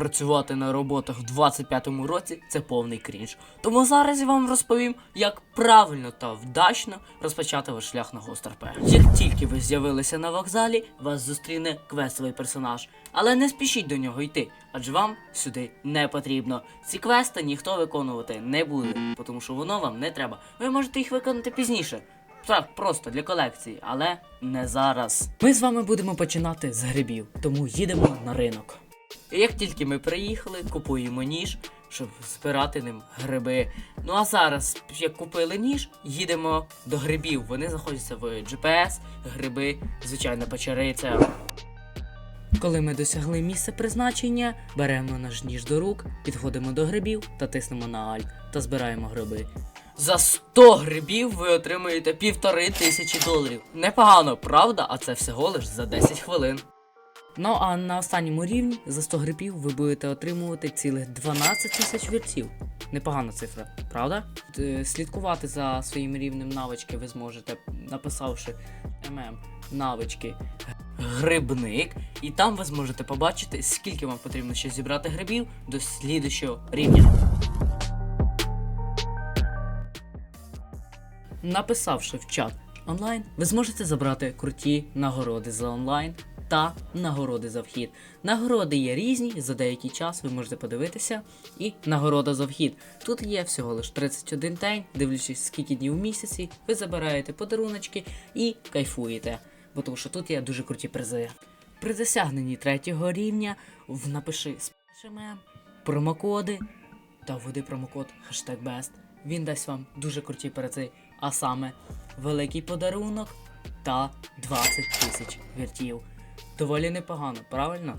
працювати на роботах в 25-му році це повний крінж. Тому зараз я вам розповім, як правильно та вдачно розпочати ваш шлях на гострп. Як тільки ви з'явилися на вокзалі, вас зустріне квестовий персонаж. Але не спішіть до нього йти, адже вам сюди не потрібно. Ці квести ніхто виконувати не буде, тому що воно вам не треба. Ви можете їх виконати пізніше. Так, просто для колекції, але не зараз. Ми з вами будемо починати з грибів, тому їдемо на ринок. Як тільки ми приїхали, купуємо ніж, щоб збирати ним гриби. Ну а зараз, як купили ніж, їдемо до грибів. Вони знаходяться в GPS, гриби, звичайно, печериця. Коли ми досягли місця призначення, беремо наш ніж до рук, підходимо до грибів та тиснемо на Alt та збираємо гриби. За 100 грибів ви отримуєте півтори тисячі доларів. Непогано, правда? А це всього лиш за 10 хвилин. Ну а на останньому рівні за 100 грибів ви будете отримувати цілих 12 тисяч вірців. Непогана цифра, правда? Е, Слідкувати за своїм рівнем навички ви зможете, написавши ММ навички грибник, і там ви зможете побачити, скільки вам потрібно ще зібрати грибів до слідущого рівня. Написавши в чат онлайн, ви зможете забрати круті нагороди за онлайн та нагороди за вхід. Нагороди є різні, за деякий час ви можете подивитися. І нагорода за вхід. Тут є всього лише 31 день, дивлячись скільки днів в місяці, ви забираєте подаруночки і кайфуєте. Бо тому що тут є дуже круті призи. При досягненні третього рівня напиши спешеме промокоди та введи промокод HashtagBest. Він дасть вам дуже круті призи, а саме великий подарунок та 20 тисяч віртів. Доволі непогано, правильно?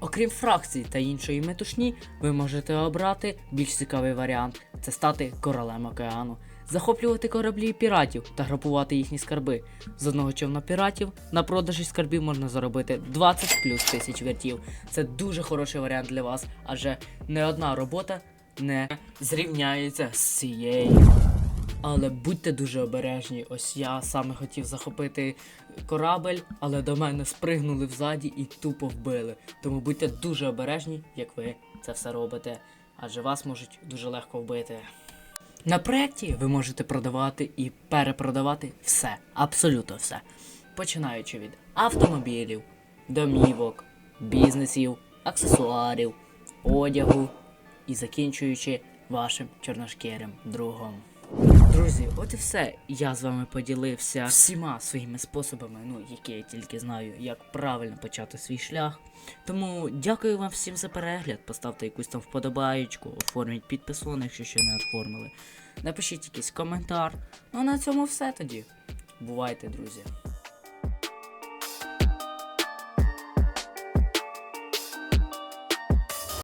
Окрім фракцій та іншої метушні, ви можете обрати більш цікавий варіант це стати королем океану, захоплювати кораблі піратів та грабувати їхні скарби. З одного човна піратів на продажі скарбів можна заробити 20 плюс тисяч вертів. Це дуже хороший варіант для вас, адже не одна робота не зрівняється з цією. Але будьте дуже обережні. Ось я саме хотів захопити корабель, але до мене спригнули взаді і тупо вбили. Тому будьте дуже обережні, як ви це все робите, адже вас можуть дуже легко вбити. На проєкті ви можете продавати і перепродавати все, абсолютно все. Починаючи від автомобілів, домівок, бізнесів, аксесуарів, одягу і закінчуючи вашим чорношкірим другом. Друзі, от і все. Я з вами поділився всіма своїми способами, ну які я тільки знаю, як правильно почати свій шлях. Тому дякую вам всім за перегляд. Поставте якусь там вподобаєчку, оформіть підписону, якщо ще не оформили. Напишіть якийсь коментар. Ну а на цьому все тоді. Бувайте, друзі.